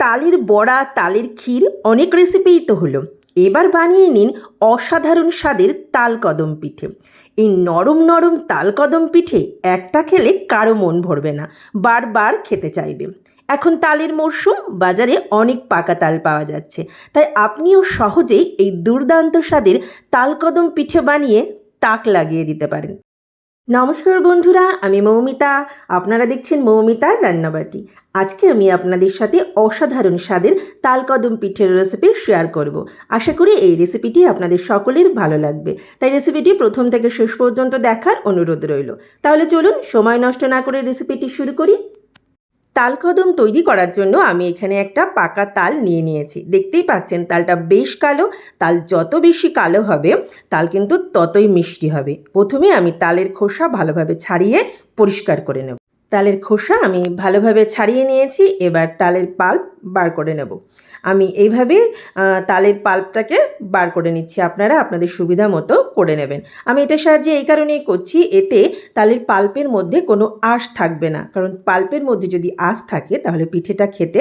তালের বড়া, তালের ক্ষীর অনেক রেসিপিই তো হলো। এবার বানিয়ে নিন অসাধারণ স্বাদের তাল কদম পিঠে। এই নরম নরম তাল কদম পিঠে একটা খেলে কারও মন ভরবে না, বারবার খেতে চাইবে। এখন তালের মরশুম বাজারে অনেক পাকা তাল পাওয়া যাচ্ছে। তাই আপনিও সহজেই এই দুর্দান্ত স্বাদের তাল কদম পিঠে বানিয়ে তাক লাগিয়ে দিতে পারেন। নমস্কার বন্ধুরা, আমি মৌমিতা। আপনারা দেখছেন মৌমিতার রান্নাবাটি। আজকে আমি আপনাদের সাথে অসাধারণ স্বাদের তালকদম পিঠের রেসিপি শেয়ার করব। আশা করি এই রেসিপিটি আপনাদের সকলের ভালো লাগবে। তাই রেসিপিটি প্রথম থেকে শেষ পর্যন্ত দেখার অনুরোধ রইল। তাহলে চলুন, সময় নষ্ট না করে রেসিপিটি শুরু করি। তালকদম তৈরি করার জন্য আমি এখানে একটা পাকা তাল নিয়ে নিয়েছি। দেখতেই পাচ্ছেন, তালটা বেশ কালো। তাল যত বেশি কালো হবে, তাল কিন্তু ততই মিষ্টি হবে। প্রথমে আমি তালের খোসা ভালোভাবে ছাড়িয়ে পরিষ্কার করে নেব। তালের খোসা আমি ভালোভাবে ছাড়িয়ে নিয়েছি, এবার তালের পাল্প বার করে নেব। আমি এইভাবে তালের পাল্পটাকে বার করে নিচ্ছি। আপনারা আপনাদের সুবিধা মতো করে নেবেন। আমি এটার সাহায্যে এই কারণেই করছি, এতে তালের পাল্পের মধ্যে কোনো আঁশ থাকবে না। কারণ পাল্পের মধ্যে যদি আঁশ থাকে, তাহলে পিঠেটা খেতে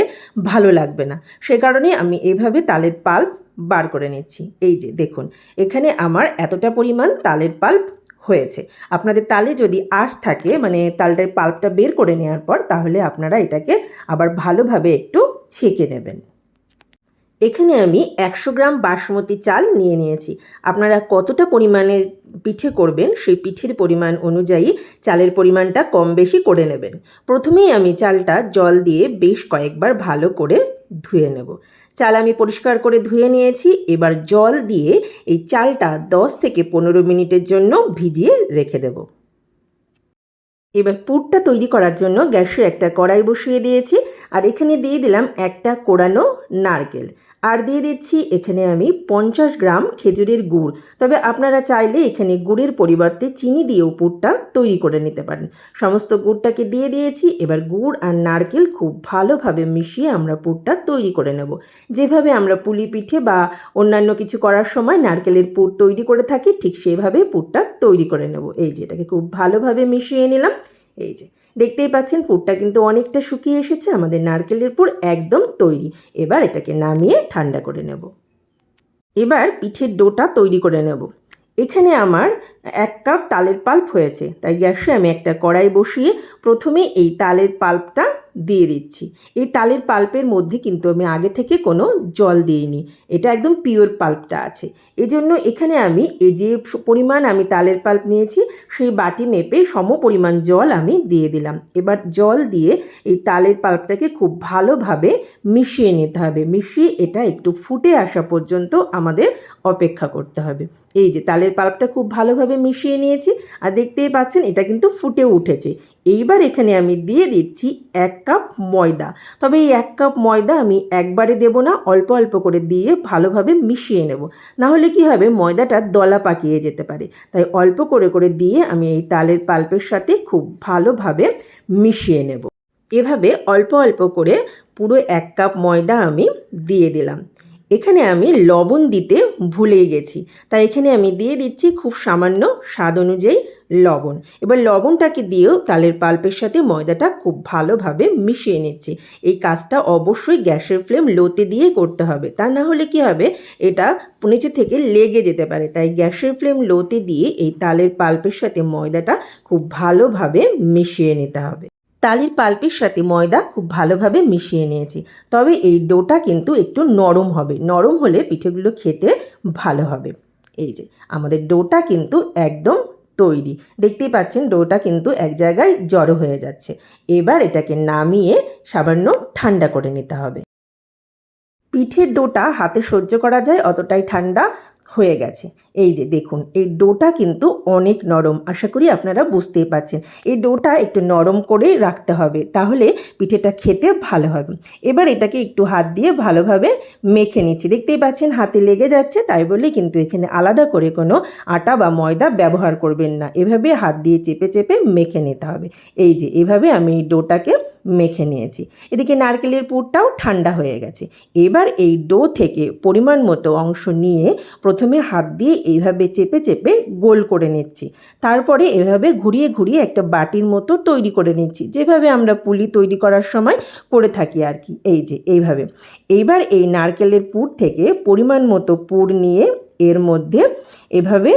ভালো লাগবে না। সে কারণে আমি এইভাবে তালের পাল্প বার করে নিচ্ছি। এই যে দেখুন, এখানে আমার এতটা পরিমাণ তালের পাল্প হয়েছে। আপনাদের তালে যদি আঁশ থাকে মানে তালটার পাল্পটা বের করে নেওয়ার পর, তাহলে আপনারা এটাকে আবার ভালোভাবে একটু ছেঁকে নেবেন। এখানে আমি একশো গ্রাম বাসমতি চাল নিয়ে নিয়েছি। আপনারা কতটা পরিমাণে পিঠে করবেন, সেই পিঠের পরিমাণ অনুযায়ী চালের পরিমাণটা কম বেশি করে নেবেন। প্রথমেই আমি চালটা জল দিয়ে বেশ কয়েকবার ভালো করে ধুয়ে নেব। চাল আমি পরিষ্কার করে ধুয়ে নিয়েছি। এবার জল দিয়ে এই চালটা দশ থেকে পনেরো মিনিটের জন্য ভিজিয়ে রেখে দেব। এবার পুরটা তৈরি করার জন্য গ্যাসে একটা কড়াই বসিয়ে দিয়েছি। আর এখানে দিয়ে দিলাম একটা কোড়ানো নারকেল। আর দিয়ে দিচ্ছি এখানে আমি পঞ্চাশ গ্রাম খেজুরের গুড়। তবে আপনারা চাইলে এখানে গুড়ের পরিবর্তে চিনি দিয়েও পুরটা তৈরি করে নিতে পারেন। সমস্ত গুড়টাকে দিয়ে দিয়েছি। এবার গুড় আর নারকেল খুব ভালোভাবে মিশিয়ে আমরা পুরটা তৈরি করে নেব। যেভাবে আমরা পুলি পিঠে বা অন্যান্য কিছু করার সময় নারকেলের পুর তৈরি করে থাকি, ঠিক সেভাবে পুরটা তৈরি করে নেব। এই যে এটাকে খুব ভালোভাবে মিশিয়ে নিলাম। এই যে দেখতেই পাচ্ছেন পুরটা কিন্তু অনেকটা শুকিয়ে এসেছে, আমাদের নারকেলের পুর একদম তৈরি। এবার এটাকে নামিয়ে ঠান্ডা করে নেব। এবার পিঠের ডোটা তৈরি করে নেব। এখানে আমার এক কাপ তালের পাল্প হয়েছে, তাই গ্যাসে আমি একটা কড়াই বসিয়ে প্রথমে এই তালের পাল্পটা দিয়ে দিচ্ছি। এই তালের পাল্পের মধ্যে কিন্তু আমি আগে থেকে কোনো জল দিইনি। এটা একদম পিওর পাল্পটা আছে। এজন্য এখানে আমি এই যে পরিমাণ আমি তালের পাল্প নিয়েছি, সেই বাটি মেপে সম পরিমাণ জল আমি দিয়ে দিলাম। এবার জল দিয়ে এই তালের পাল্পটাকে খুব ভালোভাবে মিশিয়ে নিতে হবে। মিশিয়ে এটা একটু ফুটে আসা পর্যন্ত আমাদের অপেক্ষা করতে হবে। এই যে তালের পাল্পটা খুব ভালোভাবে মিশিয়ে নিয়েছি, আর দেখতেই পাচ্ছেন এটা কিন্তু ফুটে উঠেছে। এইবার এখানে আমি দিয়ে দিচ্ছি এক কাপ ময়দা। তবে এই এক কাপ ময়দা আমি একবারে দেব না, অল্প অল্প করে দিয়ে ভালোভাবে মিশিয়ে নেব। না হলে কি হবে, ময়দাটা দলা পাকিয়ে যেতে পারে। তাই অল্প করে করে দিয়ে আমি এই তালের পাল্পের সাথে খুব ভালোভাবে মিশিয়ে নেব। এভাবে অল্প অল্প করে পুরো এক কাপ ময়দা আমি দিয়ে দিলাম। এখানে আমি লবণ দিতে ভুলে গেছি। তাই এখানে আমি দিয়ে দিচ্ছি খুব সামান্য স্বাদ অনুযায়ী লবণ। এবার লবণটাকে দিয়েও তালের পাল্পের সাথে ময়দাটা খুব ভালোভাবে মিশিয়ে নিচ্ছি। এই কাজটা অবশ্যই গ্যাসের ফ্লেম লোতে দিয়ে করতে হবে। তা না হলে কি হবে? এটা নিচে থেকে লেগে যেতে পারে। তাই গ্যাসের ফ্লেম লোতে দিয়ে এই তালের পাল্পের সাথে ময়দাটা খুব ভালোভাবে মিশিয়ে নিতে হবে। তালের পাল্পের সাথে ময়দা খুব ভালোভাবে মিশিয়ে নিয়েছি। তবে এই ডোটা কিন্তু একটু নরম হবে। নরম হলে পিঠেগুলো খেতে ভালো হবে। এই যে, আমাদের ডোটা কিন্তু একদম তৈরি। দেখতেই পাচ্ছেন, ডোটা কিন্তু এক জায়গায় জড়ো হয়ে যাচ্ছে। এবার এটাকে নামিয়ে সামান্য ঠান্ডা করে নিতে হবে। পিঠের ডোটা হাতে সহ্য করা যায় অতটাই ঠান্ডা হয়ে গেছে। এই যে দেখুন, এই ডোটা কিন্তু অনেক নরম, আশা করি আপনারা বুঝতেই পাচ্ছেন এই ডোটা একটু নরম করে রাখতে হবে, তাহলে পিঠেটা খেতে ভালো হবে। এবার এটাকে একটু হাত দিয়ে ভালোভাবে মেখে নিচ্ছি। দেখতেই পাচ্ছেন, হাতে লেগে যাচ্ছে, তাই বলে কিন্তু এখানে আলাদা করে কোনো আটা বা ময়দা ব্যবহার করবেন না। এভাবে হাত দিয়ে চেপে চেপে মেখে নিতে হবে। এই যে, এভাবে আমি এই ডোটাকে মেখে নিয়েছি। এদিকে নারকেলের পুরটাও ঠান্ডা হয়ে গেছে। এবার এই ডো থেকে পরিমাণ মতো অংশ নিয়ে প্রথমে হাত দিয়ে এইভাবে চেপে চেপে গোল করে নিচ্ছি। তারপরে এভাবে ঘুরিয়ে ঘুরিয়ে একটা বাটির মতো তৈরি করে নিচ্ছি। যেভাবে আমরা পুলি তৈরি করার সময় করে থাকি আর কি। এই যে, এইভাবে। এইবার এই নারকেলের পুর থেকে পরিমাণ মতো পুর নিয়ে এর মধ্যে এভাবে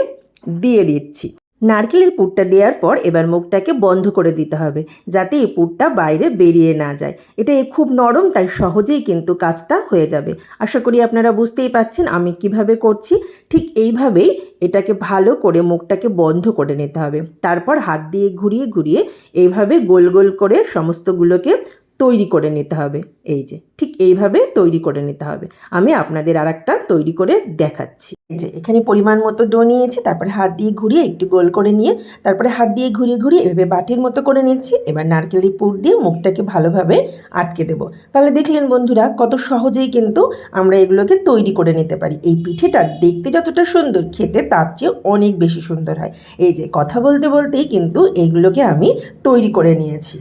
দিয়ে দিচ্ছি। নারকেলের পুরটা দেওয়ার পর এবার মুখটাকে বন্ধ করে দিতে হবে, যাতে এই পুরটা বাইরে বেরিয়ে না যায়। এটা খুব নরম, তাই সহজেই কিন্তু কাজটা হয়ে যাবে। আশা করি আপনারা বুঝতেই পাচ্ছেন আমি কীভাবে করছি। ঠিক এইভাবেই এটাকে ভালো করে মুখটাকে বন্ধ করে নিতে হবে। তারপর হাত দিয়ে ঘুরিয়ে ঘুরিয়ে এইভাবে গোল গোল করে সমস্তগুলোকে তৈরি করে নিতে হবে। এই যে, ঠিক এইভাবে তৈরি করে নিতে হবে। আমি আপনাদের আর একটা তৈরি করে দেখাচ্ছি। এই যে, এখানে পরিমাণ মতো ডো নিয়েছি, তারপরে হাত দিয়ে ঘুরিয়ে একটু গোল করে নিয়ে, তারপরে হাত দিয়ে ঘুরিয়ে ঘুরিয়ে এভাবে বাটির মতো করে নিচ্ছি। এবার নারকেলের পুর দিয়ে মুখটাকে ভালোভাবে আটকে দেবো। তাহলে দেখলেন বন্ধুরা, কত সহজেই কিন্তু আমরা এগুলোকে তৈরি করে নিতে পারি। এই পিঠেটা দেখতে যতটা সুন্দর, খেতে তার চেয়ে অনেক বেশি সুন্দর হয়। এই যে, কথা বলতে বলতেই কিন্তু এগুলোকে আমি তৈরি করে নিয়েছি।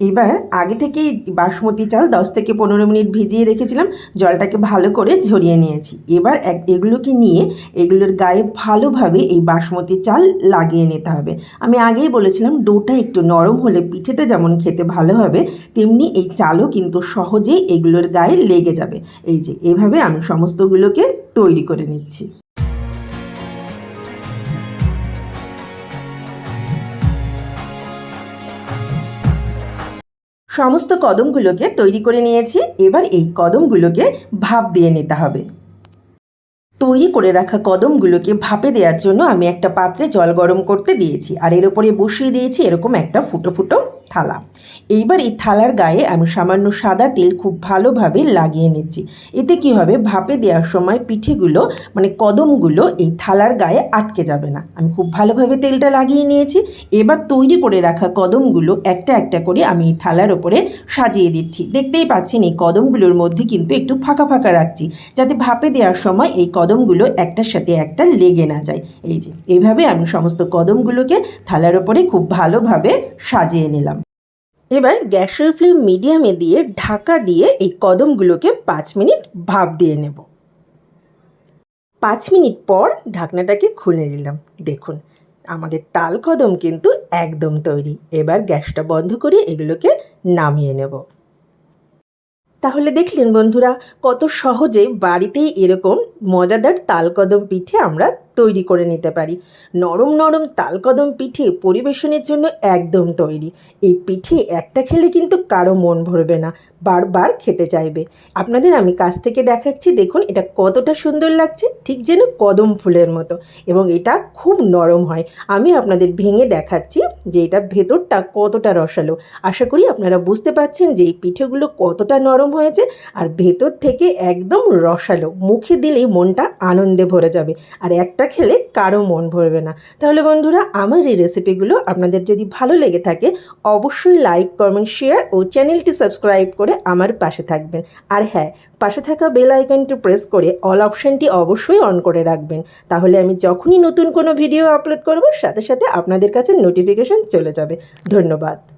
এবার আগে থেকেই বাসমতি চাল দশ থেকে পনেরো মিনিট ভিজিয়ে রেখেছিলাম, জলটাকে ভালো করে ঝরিয়ে নিয়েছি। এবার এক, এগুলোকে নিয়ে এগুলোর গায়ে ভালোভাবে এই বাসমতি চাল লাগিয়ে নিতে হবে। আমি আগেই বলেছিলাম, ডোটা একটু নরম হলে পিঠেটা যেমন খেতে ভালো হবে, তেমনি এই চালও কিন্তু সহজেই এগুলোর গায়ে লেগে যাবে। এই যে, এভাবে আমি সমস্তগুলোকে তৈরি করে নিচ্ছি। সমস্ত কদমগুলোকে তৈরি করে নিয়েছি। এবার এই কদমগুলোকে ভাপ দিয়ে নিতে হবে। তৈরি করে রাখা কদমগুলোকে ভাপে দেওয়ার জন্য আমি একটা পাত্রে জল গরম করতে দিয়েছি। আর এর ওপরে বসিয়ে দিয়েছি এরকম একটা ফুটো ফুটো থালা। এইবার এই থালার গায়ে আমি সামান্য সাদা তেল খুব ভালোভাবে লাগিয়ে নিচ্ছি। এতে কি হবে? ভাপে দেওয়ার সময় পিঠেগুলো মানে কদমগুলো এই থালার গায়ে আটকে যাবে না। আমি খুব ভালোভাবে তেলটা লাগিয়ে নিয়েছি। এবার তৈরি করে রাখা কদমগুলো একটা একটা করে আমি এই থালার ওপরে সাজিয়ে দিচ্ছি। দেখতেই পাচ্ছেন, এই কদমগুলোর মধ্যে কিন্তু একটু ফাঁকা ফাঁকা রাখছি, যাতে ভাপে দেওয়ার সময় এই কদমগুলো একটার সাথে একটা লেগে না যায়। এই যে, এইভাবে আমি সমস্ত কদমগুলোকে থালার ওপরে খুব ভালোভাবে সাজিয়ে নিলাম। এবার গ্যাসের ফ্লেম মিডিয়ামে দিয়ে ঢাকা দিয়ে এই কদমগুলোকে পাঁচ মিনিট ভাপ দিয়ে নেব। পাঁচ মিনিট পর ঢাকনাটাকে খুলে নিলাম। দেখুন, আমাদের তাল কদম কিন্তু একদম তৈরি। এবার গ্যাসটা বন্ধ করে এগুলোকে নামিয়ে নেব। তাহলে দেখলেন বন্ধুরা, কত সহজে বাড়িতেই এরকম মজাদার তালকদম পিঠে আমরা তৈরি করে নিতে পারি। নরম নরম তালকদম পিঠে পরিবেশনের জন্য একদম তৈরি। এই পিঠে একটা খেলে কিন্তু কারও মন ভরবে না, বারবার খেতে চাইবে। আপনাদের আমি কাছ থেকে দেখাচ্ছি, দেখুন এটা কতটা সুন্দর লাগছে, ঠিক যেন কদম ফুলের মতো এবং এটা খুব নরম হয়। আমি আপনাদের ভেঙে দেখাচ্ছি যে এটা ভেতরটা কতটা রসালো। আশা করি আপনারা বুঝতে পারছেন যে এই পিঠেগুলো কতটা নরম হয়েছে আর ভেতর থেকে একদম রসালো। মুখে দিলেই মনটা আনন্দে ভরে যাবে। আর একটা খেলে কারও মন ভরবে না। তাহলে বন্ধুরা, আমার এই রেসিপিগুলো আপনাদের যদি ভালো লেগে থাকে, অবশ্যই লাইক কমেন্ট শেয়ার ও চ্যানেলটি সাবস্ক্রাইব করে আমার পাশে থাকবেন। আর হ্যাঁ পাশে থাকা বেল আইকনটি প্রেস করে অল অপশানটি অবশ্যই অন করে রাখবেন। তাহলে আমি যখনই নতুন কোনো ভিডিও আপলোড করব, সাথে সাথে আপনাদের কাছে নোটিফিকেশন চলে যাবে। ধন্যবাদ।